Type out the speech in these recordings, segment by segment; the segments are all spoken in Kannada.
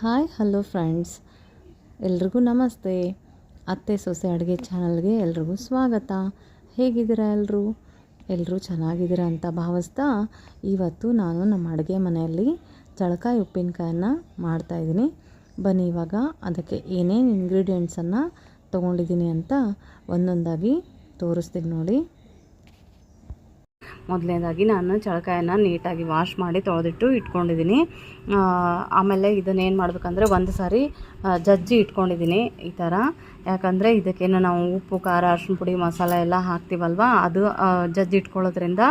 Hi, hello friends. ಎಲ್ರಿಗೂ ನಮಸ್ತೆ. ಅತ್ತೆ ಸೊಸೆ ಅಡುಗೆ ಚಾನಲ್ಗೆ ಎಲ್ರಿಗೂ ಸ್ವಾಗತ. ಹೇಗಿದ್ದೀರಾ ಎಲ್ಲರೂ ಎಲ್ಲರೂ ಚೆನ್ನಾಗಿದ್ದೀರಾ ಅಂತ ಭಾವಿಸ್ತಾ ಇವತ್ತು ನಾನು ನಮ್ಮ ಅಡುಗೆ ಮನೆಯಲ್ಲಿ ಚಳಕಾಯಿ ಉಪ್ಪಿನಕಾಯನ್ನು ಮಾಡ್ತಾಯಿದ್ದೀನಿ ಬನ್ನಿ, ಇವಾಗ ಅದಕ್ಕೆ ಏನೇನು ಇಂಗ್ರೀಡಿಯೆಂಟ್ಸನ್ನು ತೊಗೊಂಡಿದ್ದೀನಿ ಅಂತ ಒಂದೊಂದಾಗಿ ತೋರಿಸ್ತೀನಿ ನೋಡಿ. ಮೊದಲನೇದಾಗಿ ನಾನು ಚಳಕಾಯನ್ನು ನೀಟಾಗಿ ವಾಶ್ ಮಾಡಿ ತೊಳೆದಿಟ್ಟು ಇಟ್ಕೊಂಡಿದ್ದೀನಿ. ಆಮೇಲೆ ಇದನ್ನೇನು ಮಾಡಬೇಕಂದ್ರೆ ಒಂದು ಸಾರಿ ಜಜ್ಜಿ ಇಟ್ಕೊಂಡಿದ್ದೀನಿ ಈ ಥರ ಯಾಕಂದರೆ ಇದಕ್ಕೇನು ನಾವು ಉಪ್ಪು, ಖಾರ, ಅರ್ಶಿಣ ಪುಡಿ, ಮಸಾಲ ಎಲ್ಲ ಹಾಕ್ತೀವಲ್ವ? ಅದು ಜಜ್ಜಿ ಇಟ್ಕೊಳ್ಳೋದ್ರಿಂದ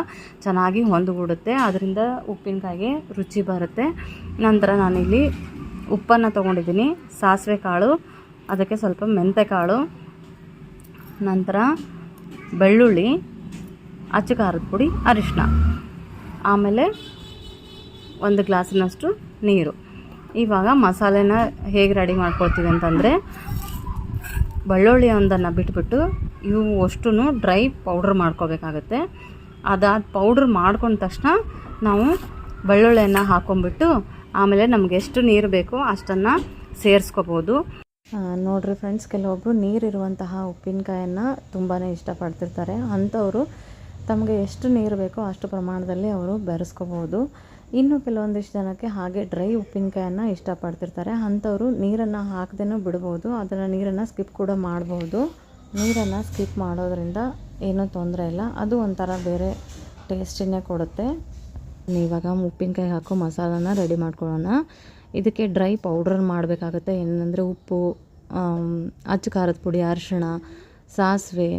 ಚೆನ್ನಾಗಿ ಹೊಂದುಗೂಡುತ್ತೆ ಅದರಿಂದ ಉಪ್ಪಿನಕಾಯಿಗೆ ರುಚಿ ಬರುತ್ತೆ. ನಂತರ ನಾನಿಲ್ಲಿ ಉಪ್ಪನ್ನು ತೊಗೊಂಡಿದ್ದೀನಿ. ಸಾಸಿವೆ ಕಾಳು, ಅದಕ್ಕೆ ಸ್ವಲ್ಪ ಮೆಂತೆ ಕಾಳು, ನಂತರ ಬೆಳ್ಳುಳ್ಳಿ ಅಚ್ಚ ಖಾರದ ಪುಡಿ ಅರಿಶಿನ ಆಮೇಲೆ ಒಂದು ಗ್ಲಾಸಿನಷ್ಟು ನೀರು. ಇವಾಗ ಮಸಾಲೆನ ಹೇಗೆ ರೆಡಿ ಮಾಡ್ಕೊಳ್ತೀವಿ ಅಂತಂದರೆ ಬೆಳ್ಳುಳ್ಳಿ ಒಂದನ್ನು ಬಿಟ್ಬಿಟ್ಟು ಇವು ಅಷ್ಟು ಡ್ರೈ ಪೌಡ್ರ್ ಮಾಡ್ಕೋಬೇಕಾಗತ್ತೆ. ಅದಾದ ಪೌಡ್ರ್ ಮಾಡ್ಕೊಂಡ ತಕ್ಷಣ ನಾವು ಬೆಳ್ಳುಳ್ಳಿಯನ್ನು ಹಾಕೊಂಡ್ಬಿಟ್ಟು ಆಮೇಲೆ ನಮ್ಗೆ ಎಷ್ಟು ನೀರು ಬೇಕೋ ಅಷ್ಟನ್ನು ಸೇರಿಸ್ಕೋಬೋದು. ನೋಡಿರಿ ಫ್ರೆಂಡ್ಸ್ ಕೆಲವೊಬ್ಬರು ನೀರಿರುವಂತಹ ಉಪ್ಪಿನಕಾಯನ್ನು ತುಂಬಾ ಇಷ್ಟಪಡ್ತಿರ್ತಾರೆ. ಅಂಥವರು ತಮಗೆ ಎಷ್ಟು ನೀರು ಬೇಕೋ ಅಷ್ಟು ಪ್ರಮಾಣದಲ್ಲಿ ಅವರು ಬೆರೆಸ್ಕೋಬೋದು. ಇನ್ನು ಕೆಲವೊಂದಿಷ್ಟು ಜನಕ್ಕೆ ಹಾಗೆ ಡ್ರೈ ಉಪ್ಪಿನಕಾಯನ್ನು ಇಷ್ಟಪಡ್ತಿರ್ತಾರೆ. ಅಂಥವರು ನೀರನ್ನು ಹಾಕ್ದೇನೂ ಬಿಡ್ಬೋದು. ಅದನ್ನು ನೀರನ್ನು ಸ್ಕಿಪ್ ಕೂಡ ಮಾಡ್ಬೋದು. ನೀರನ್ನು ಸ್ಕಿಪ್ ಮಾಡೋದ್ರಿಂದ ಏನೂ ತೊಂದರೆ ಇಲ್ಲ. ಅದು ಒಂಥರ ಬೇರೆ ಟೇಸ್ಟಿನೇ ಕೊಡುತ್ತೆ. ಇವಾಗ ಉಪ್ಪಿನಕಾಯಿ ಹಾಕೋ ಮಸಾಲನ ರೆಡಿ ಮಾಡ್ಕೊಳ್ಳೋಣ. ಇದಕ್ಕೆ ಡ್ರೈ ಪೌಡ್ರ್ ಮಾಡಬೇಕಾಗುತ್ತೆ. ಏನಂದರೆ ಉಪ್ಪು ಅಚ್ಚ ಖಾರದ ಪುಡಿ, ಅರಿಶಿಣ, ಸಾಸಿವೆ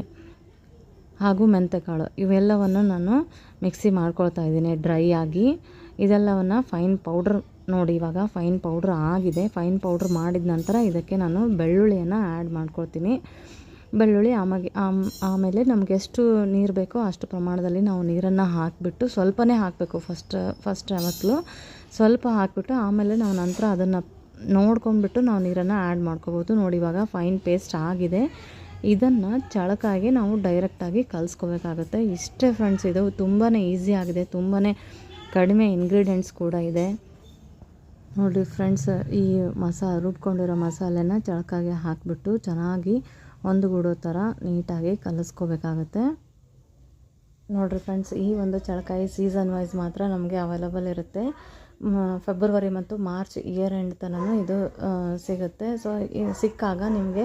ಹಾಗೂ ಮೆಂತೆಕಾಳು. ಇವೆಲ್ಲವನ್ನು ನಾನು ಮಿಕ್ಸಿ ಮಾಡ್ಕೊಳ್ತಾ ಇದ್ದೀನಿ ಡ್ರೈ ಆಗಿ. ಇದೆಲ್ಲವನ್ನು ಫೈನ್ ಪೌಡ್ರ್ ನೋಡಿ, ಇವಾಗ ಫೈನ್ ಪೌಡ್ರ್ ಆಗಿದೆ. ಫೈನ್ ಪೌಡ್ರ್ ಮಾಡಿದ ನಂತರ ಇದಕ್ಕೆ ನಾನು ಬೆಳ್ಳುಳ್ಳಿಯನ್ನು ಆ್ಯಡ್ ಮಾಡ್ಕೊಳ್ತೀನಿ. ಬೆಳ್ಳುಳ್ಳಿ ಆಮಾಗೆ, ಆಮ್- ಆಮೇಲೆ ನಮ್ಗೆ ಎಷ್ಟು ನೀರು ಬೇಕೋ ಅಷ್ಟು ಪ್ರಮಾಣದಲ್ಲಿ ನಾವು ನೀರನ್ನು ಹಾಕಿಬಿಟ್ಟು ಸ್ವಲ್ಪನೇ ಹಾಕಬೇಕು ಫಸ್ಟ್ ಫಸ್ಟ್ ಯಾವತ್ತು. ಸ್ವಲ್ಪ ಹಾಕಿಬಿಟ್ಟು ಆಮೇಲೆ ನಾವು ನಂತರ ಅದನ್ನು ನೋಡ್ಕೊಂಡ್ಬಿಟ್ಟು ನಾವು ನೀರನ್ನು ಆ್ಯಡ್ ಮಾಡ್ಕೋಬೋದು. ನೋಡಿ, ಇವಾಗ ಫೈನ್ ಪೇಸ್ಟ್ ಆಗಿದೆ. ಇದನ್ನು ಚಳಕಾಗಿ ನಾವು ಡೈರೆಕ್ಟಾಗಿ ಕಲಿಸ್ಕೋಬೇಕಾಗತ್ತೆ. ಇಷ್ಟೇ ಫ್ರೆಂಡ್ಸ್ ಇದು ತುಂಬಾ ಈಸಿ ಆಗಿದೆ. ತುಂಬಾ ಕಡಿಮೆ ಇಂಗ್ರೀಡಿಯೆಂಟ್ಸ್ ಕೂಡ ಇದೆ. ನೋಡಿ ಫ್ರೆಂಡ್ಸ್ ಈ ಮಸಾ, ರುಬ್ಕೊಂಡಿರೋ ಮಸಾಲೆನ ಚಳಕಾಗಿ ಹಾಕಿಬಿಟ್ಟು ಚೆನ್ನಾಗಿ ಒಂದುಗೂಡೋ ಥರ ನೀಟಾಗಿ ಕಲಿಸ್ಕೋಬೇಕಾಗತ್ತೆ. ನೋಡಿರಿ ಫ್ರೆಂಡ್ಸ್ ಈ ಒಂದು ಚಳಕಾಯಿ ಸೀಸನ್ ವೈಸ್ ಮಾತ್ರ ನಮಗೆ ಅವೈಲಬಲ್ ಇರುತ್ತೆ. ಫೆಬ್ರವರಿ ಮತ್ತು ಮಾರ್ಚ್ ಇಯರ್ ಎಂಡ್ ತನಕ ಇದು ಸಿಗುತ್ತೆ. ಸೊ ಸಿಕ್ಕಾಗ ನಿಮಗೆ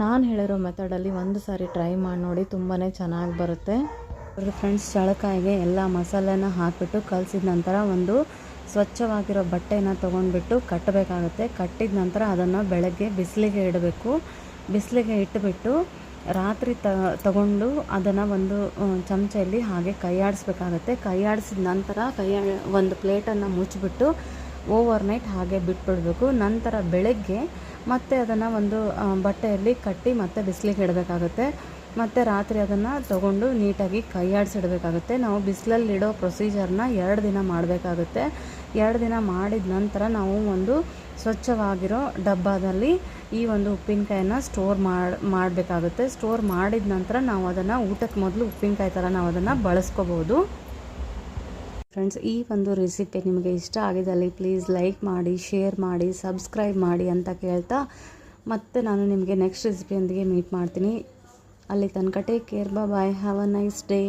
ನಾನು ಹೇಳಿರೋ ಮೆಥಡಲ್ಲಿ ಒಂದು ಸಾರಿ ಟ್ರೈ ಮಾಡಿ ನೋಡಿ ತುಂಬಾ ಚೆನ್ನಾಗಿ ಬರುತ್ತೆ. ಫ್ರೆಂಡ್ಸ್ ಚಳಕಾಯಿಗೆ ಎಲ್ಲ ಮಸಾಲೆನ ಹಾಕಿಬಿಟ್ಟು ಕಲಸಿದ ನಂತರ ಒಂದು ಸ್ವಚ್ಛವಾಗಿರೋ ಬಟ್ಟೆನ ತೊಗೊಂಡ್ಬಿಟ್ಟು ಕಟ್ಟಬೇಕಾಗುತ್ತೆ ಕಟ್ಟಿದ ನಂತರ ಅದನ್ನು ಬೆಳಗ್ಗೆ ಬಿಸಿಲಿಗೆ ಇಡಬೇಕು. ಬಿಸಿಲಿಗೆ ಇಟ್ಟುಬಿಟ್ಟು ರಾತ್ರಿ ತ, ತಗೊಂಡು ಅದನ್ನು ಒಂದು ಚಮಚೆಯಲ್ಲಿ ಹಾಗೆ ಕೈಯಾಡಿಸ್ಬೇಕಾಗತ್ತೆ ಕೈಯಾಡಿಸಿದ ನಂತರ ಕೈಯಾ ಒಂದು ಪ್ಲೇಟನ್ನು ಮುಚ್ಚಿಬಿಟ್ಟು ಓವರ್ ನೈಟ್ ಹಾಗೆ ಬಿಟ್ಬಿಡಬೇಕು. ನಂತರ ಬೆಳಗ್ಗೆ ಮತ್ತೆ ಅದನ್ನು ಒಂದು ಬಟ್ಟೆಯಲ್ಲಿ ಕಟ್ಟಿ ಮತ್ತೆ ಬಿಸಿಲಿಗೆ ಇಡಬೇಕಾಗುತ್ತೆ. ಮತ್ತು ರಾತ್ರಿ ಅದನ್ನು ತಗೊಂಡು ನೀಟಾಗಿ ಕೈಯಾಡಿಸಿಡಬೇಕಾಗುತ್ತೆ. ನಾವು ಬಿಸಿಲಲ್ಲಿ ಇಡೋ ಪ್ರೊಸೀಜರ್ನ ಎರಡು ದಿನ ಮಾಡಬೇಕಾಗುತ್ತೆ. ಎರಡು ದಿನ ಮಾಡಿದ ನಂತರ ನಾವು ಒಂದು ಸ್ವಚ್ಛವಾಗಿರೋ ಡಬ್ಬದಲ್ಲಿ ಈ ಒಂದು ಉಪ್ಪಿನಕಾಯಿನ ಸ್ಟೋರ್ ಮಾಡಿ, ಮಾಡಬೇಕಾಗುತ್ತೆ. ಸ್ಟೋರ್ ಮಾಡಿದ ನಂತರ ನಾವು ಅದನ್ನು ಊಟಕ್ಕೆ ಮೊದಲು ಉಪ್ಪಿನಕಾಯಿ ಥರ ನಾವು ಅದನ್ನು ಬಳಸ್ಕೋಬೋದು. ಫ್ರೆಂಡ್ಸ್ ಈ ಒಂದು ರೆಸಿಪಿ ನಿಮಗೆ ಇಷ್ಟ ಆಗಿದ್ದಲ್ಲಿ ಪ್ಲೀಸ್ ಲೈಕ್ ಮಾಡಿ ಶೇರ್ ಮಾಡಿ ಸಬ್ಸ್ಕ್ರೈಬ್ ಮಾಡಿ ಅಂತ ಕೇಳ್ತಾ ಮತ್ತೆ ನಾನು ನಿಮಗೆ ನೆಕ್ಸ್ಟ್ ರೆಸಿಪಿಯೊಂದಿಗೆ ಮೀಟ್ ಮಾಡ್ತೀನಿ. ಅಲ್ಲಿ ತನಕ take care bye have a nice day